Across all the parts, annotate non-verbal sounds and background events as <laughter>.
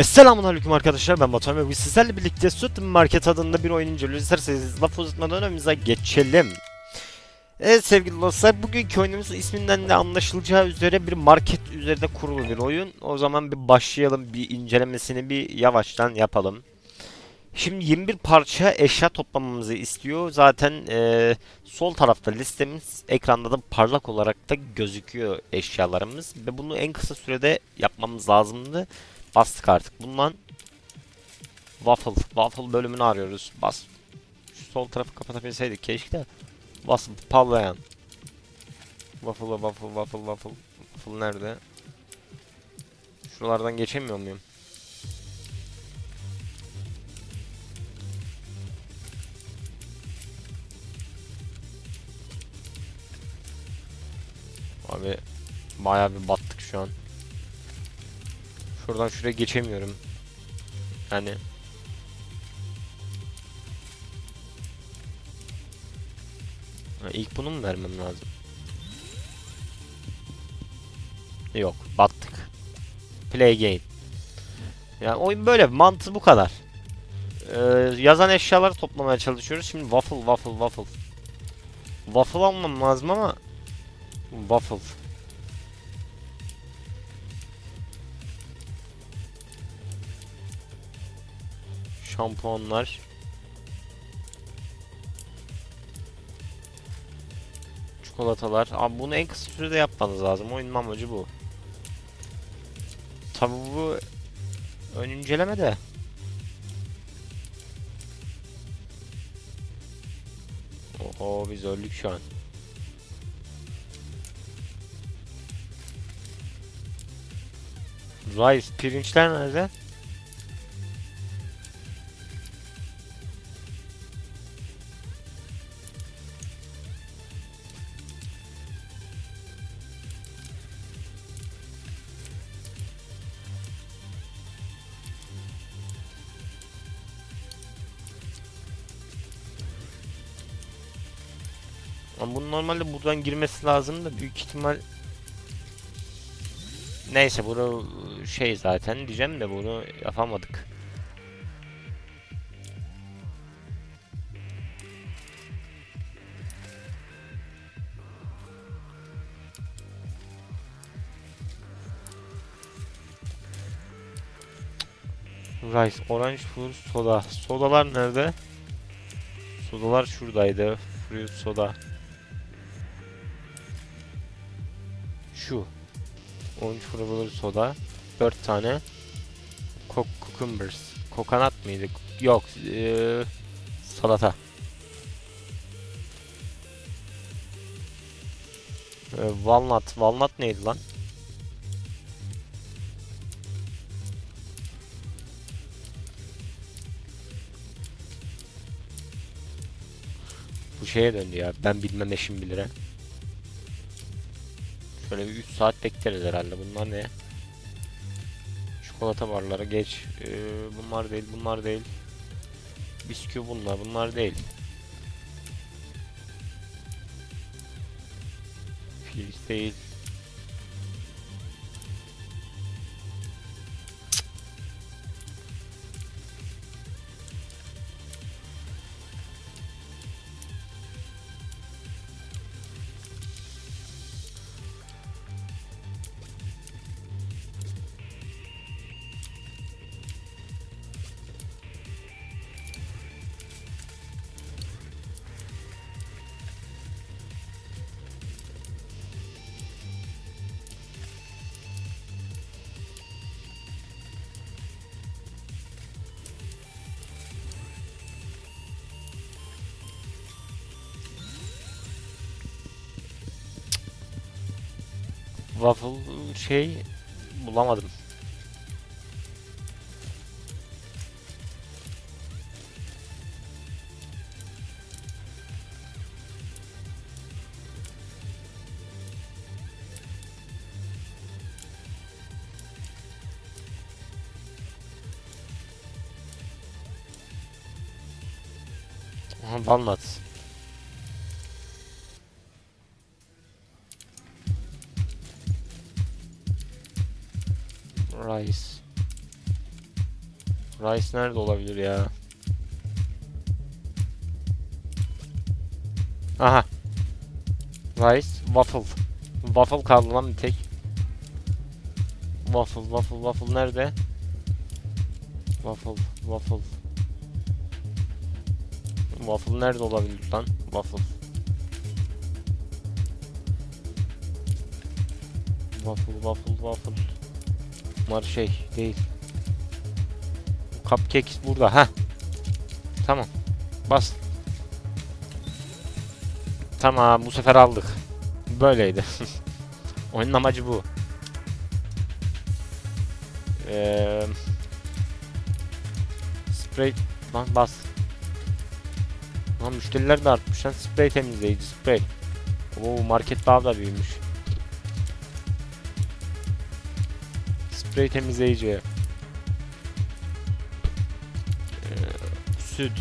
Esselamun Aleyküm arkadaşlar ben Batuhan ve bugün sizlerle birlikte Süt Market adında bir oyun inceliyoruz. İsterseniz laf uzatmadan önümüze geçelim. Evet sevgili dostlar bugünkü oyunumuz isminden de anlaşılacağı üzere bir market üzerinde kurulu bir oyun. O zaman bir başlayalım bir incelemesini bir yavaştan yapalım. Şimdi 21 parça eşya toplamamızı istiyor. Zaten eee, sol tarafta listemiz ekranda da parlak olarak da gözüküyor eşyalarımız. Ve bunu en kısa sürede yapmamız lazımdı. Bastık artık. Bundan Waffle. Waffle bölümünü arıyoruz. Bas. Şu sol tarafı kapatabilseydik keşke de. Waffle parlayan. Waffle waffle waffle waffle. Waffle nerede? Şuralardan geçemiyor muyum? Abi bayağı bir battık şu an. Şuradan şuraya geçemiyorum. Yani Ha, ilk bunu mu vermem lazım? Yok, battık. Play game. Yani oyun böyle, mantığı bu kadar. Ee, yazan eşyaları toplamaya çalışıyoruz. Şimdi waffle, waffle, waffle. Waffle almam lazım ama waffle. Şampuanlar. Çikolatalar. Abi bunu en kısa sürede yapmanız lazım. Oyunun amacı bu. Tabi bu ön inceleme de. Oho biz öldük şu an. Rice pirinçler nerede? Ama bunun normalde buradan girmesi lazım da büyük ihtimal Neyse bunu şey zaten diyeceğim de bunu yapamadık. Rice, orange fruit soda. Sodalar nerede? Sodalar şuradaydı. Fruit soda. Şu. Orange fruit soda. 4 tane. Kok cucumbers. Kokonat mıydı? Yok. eee, salata. Ee, walnut. Walnut neydi lan? Bu şeye döndü ya. Ben bilmem eşim bilir ha. Şöyle bir 3 saat bekleriz herhalde. Bunlar ne? Çikolata barları geç. Ee, bunlar değil, bunlar değil. Bisküvi bunlar, bunlar değil. Filiz değil. Waffle şey bulamadım. Aha, Rice. Rice nerede olabilir ya? Aha. Rice, waffle. Waffle kaldı lan bir tek. Waffle, waffle, waffle nerede? Waffle, waffle. Waffle nerede olabilir lan? Waffle. Waffle, waffle, waffle. Bunlar şey değil. Cupcake burada. Ha. Tamam. Bas. Tamam bu sefer aldık. Böyleydi. <laughs> Oyunun amacı bu. Eee Spray Lan bas. Lan müşteriler de artmış lan. Spray temizleyici spray. Oo market daha da büyümüş. Spray temizleyici. Ee, süt.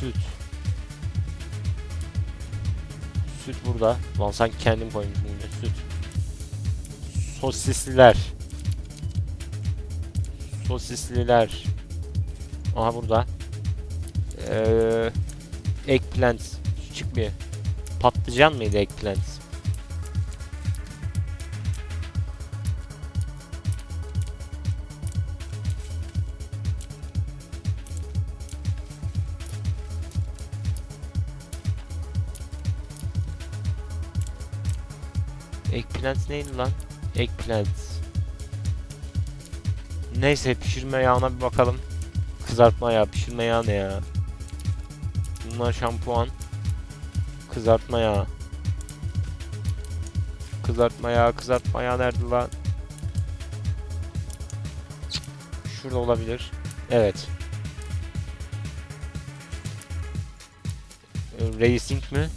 Süt. Süt burada. Lan sanki kendim koymuşum yine. Süt. Sosisliler. Sosisliler. Aha burada. Ee, eggplant. Çıkmıyor. Patlıcan mıydı eggplant? Eggplant neydi lan? Eggplant. Neyse pişirme yağına bir bakalım. Kızartma yağı, pişirme yağı ne ya? Bunlar şampuan. Kızartma yağı. Kızartma yağı, kızartma yağı nerede lan? Şurada olabilir. Evet. Racing mi?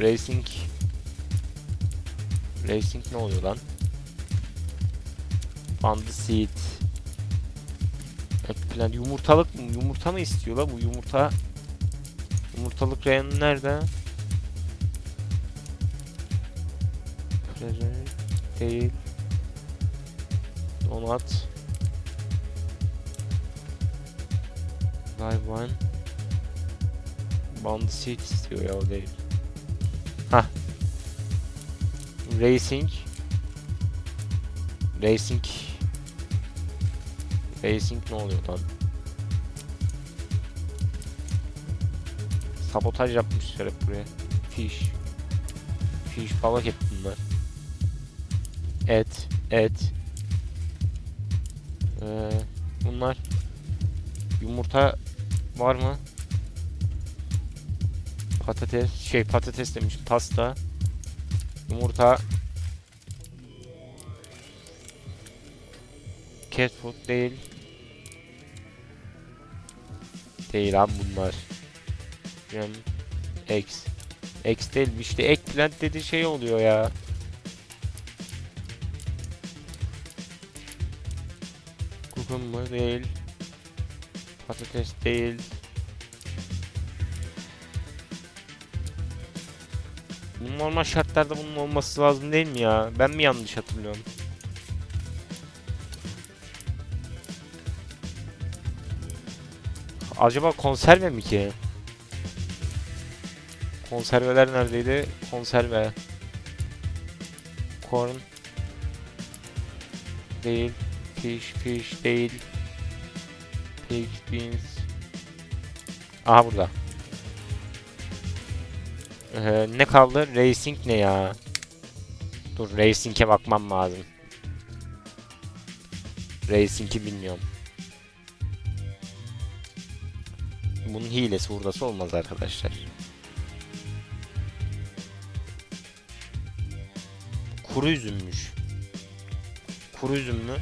Racing. Racing ne oluyor lan? Bandiseed. Eggplant. Yumurtalık mı? Yumurta mı istiyor la bu yumurta? Yumurtalık reyonu nerede? Değil. Donat. Live one. Bandiseed istiyor ya o değil. Hah. Racing. Racing. Racing ne oluyor lan? Sabotaj yapmışlar hep buraya. Fish. Fish balık hep bunlar. Et. Et. Ee, bunlar. Yumurta var mı? Patates. Şey patates demiş. Pasta. Yumurta. Cat food değil. Değil abi bunlar. Yem. X. X değil işte eggplant dedi şey oluyor ya. Cucumber değil. Patates değil. Normal şartlarda bunun olması lazım değil mi ya? Ben mi yanlış hatırlıyorum? Acaba konserve mi ki? Konserveler neredeydi? Konserve. Corn. Değil. Fish, fish değil. Pig, beans. Aha burada. Ee, ne kaldı? Racing ne ya? Dur Racing'e bakmam lazım. Racing'i bilmiyorum. Bunun hilesi hurdası olmaz arkadaşlar. Kuru üzümmüş. Kuru üzüm mü?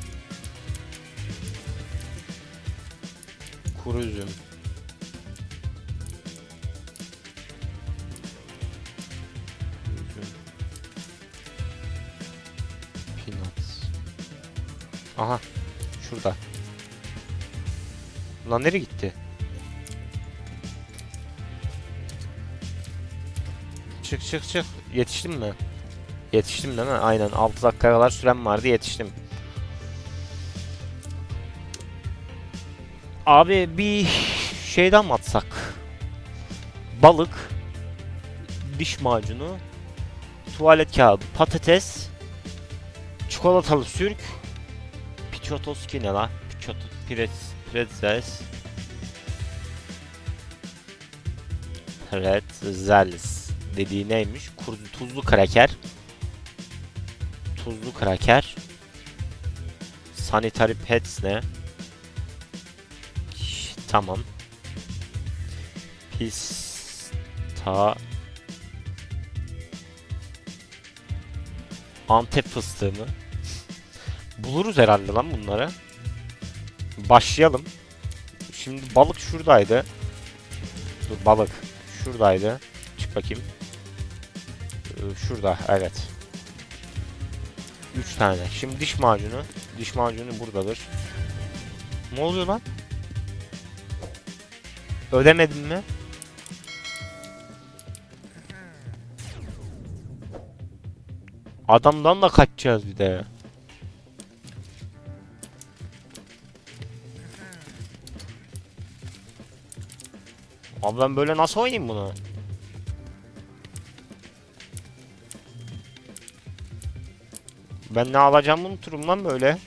Kuru üzüm. Aha. Şurada. Lan nereye gitti? Çık çık çık. Yetiştin mi? Yetiştim değil mi? Aynen 6 dakika kadar sürem vardı yetiştim. Abi bir şeyden mi atsak? Balık, diş macunu, tuvalet kağıdı, patates, çikolatalı sürk, pichotoski ne la? Pichot, pres, pretzels, pretzels dediği neymiş? Kurdu, tuzlu kraker, tuzlu kraker, sanitary pads ne? Şş, Tamam. Pista Antep fıstığı mı? Buluruz herhalde lan bunları. Başlayalım. Şimdi balık şuradaydı. Dur balık şuradaydı. Çık bakayım. Ee, Şurada evet. 3 tane. Şimdi diş macunu. Diş macunu buradadır. Ne oluyor lan? Ödemedim mi? Adamdan da kaçacağız bir de. Abi ben böyle nasıl oynayayım bunu? Ben ne alacağımı unuturum lan böyle.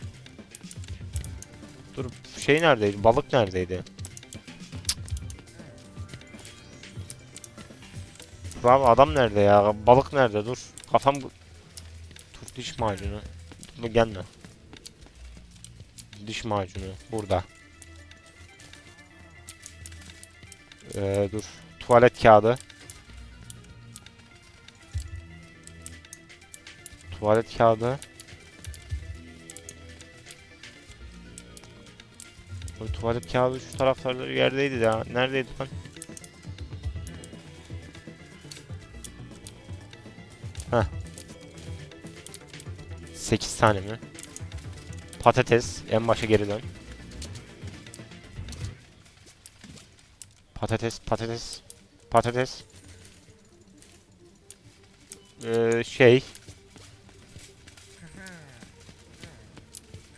Dur şey neredeydi? Balık neredeydi? Abi adam nerede ya? Balık nerede? Dur. Kafam... Dur diş macunu. Dur gelme. Diş macunu. Burada. Ee, dur. Tuvalet kağıdı. Tuvalet kağıdı. Bu tuvalet kağıdı şu taraflarda bir yerdeydi ya. Neredeydi lan? Heh. 8 tane mi? Patates. En başa geri dön. Patates, patates, patates. Ee, şey.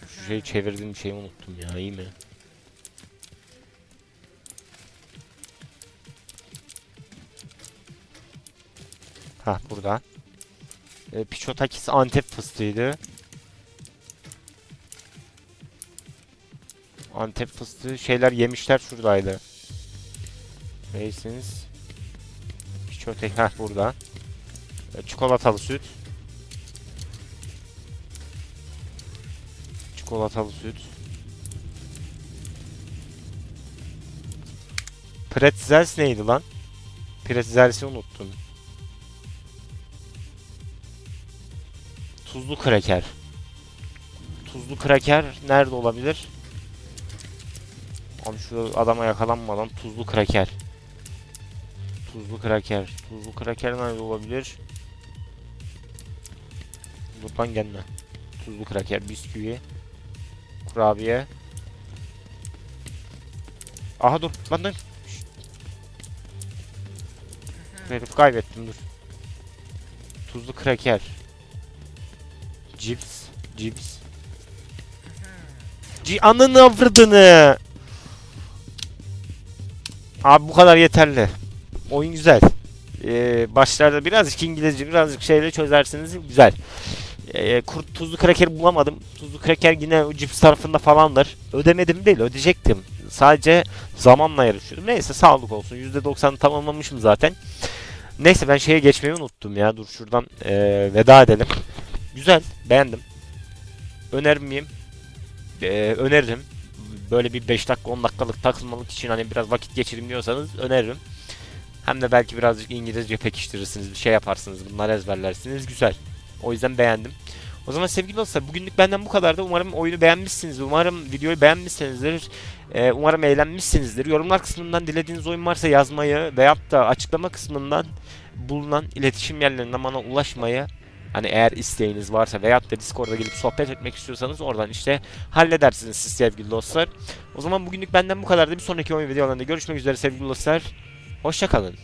Şu şeyi çevirdiğim şeyi unuttum ya, iyi mi? Ha burada. Ee, Pichotakis Antep fıstığıydı. Antep fıstığı şeyler yemişler şuradaydı. Raisins. Pichotek heh burada. Çikolatalı süt. Çikolatalı süt. Pretzels neydi lan? Pretzels'i unuttum. Tuzlu kraker. Tuzlu kraker nerede olabilir? Abi şu adama yakalanmadan tuzlu kraker. Tuzlu kraker. Tuzlu kraker nerede olabilir? Buradan gelme. Tuzlu kraker, bisküvi, kurabiye. Aha dur lan. Şşt. Herif kaybettim dur. Tuzlu kraker. Cips. Cips. Ci ananı avradını. Abi bu kadar yeterli. Oyun güzel. Ee, başlarda birazcık İngilizce birazcık şeyle çözersiniz güzel. Ee, kurt tuzlu kraker bulamadım. Tuzlu kraker yine o cips tarafında falandır. Ödemedim değil ödeyecektim. Sadece zamanla yarışıyordum. Neyse sağlık olsun. %90'ı tamamlamışım zaten. Neyse ben şeye geçmeyi unuttum ya. Dur şuradan ee, veda edelim. Güzel. Beğendim. Önerir miyim? Ee, öneririm. Böyle bir 5 dakika 10 dakikalık takılmalık için hani biraz vakit geçireyim diyorsanız öneririm. Hem de belki birazcık İngilizce pekiştirirsiniz, bir şey yaparsınız, bunları ezberlersiniz. Güzel. O yüzden beğendim. O zaman sevgili dostlar bugünlük benden bu kadardı. Umarım oyunu beğenmişsinizdir. Umarım videoyu beğenmişsinizdir. Ee, umarım eğlenmişsinizdir. Yorumlar kısmından dilediğiniz oyun varsa yazmayı veyahut da açıklama kısmından bulunan iletişim yerlerinden bana ulaşmayı Hani eğer isteğiniz varsa veyahut da Discord'a gelip sohbet etmek istiyorsanız oradan işte halledersiniz siz sevgili dostlar. O zaman bugünlük benden bu kadardı. Bir sonraki oyun videolarında görüşmek üzere sevgili dostlar. Hoşçakalın.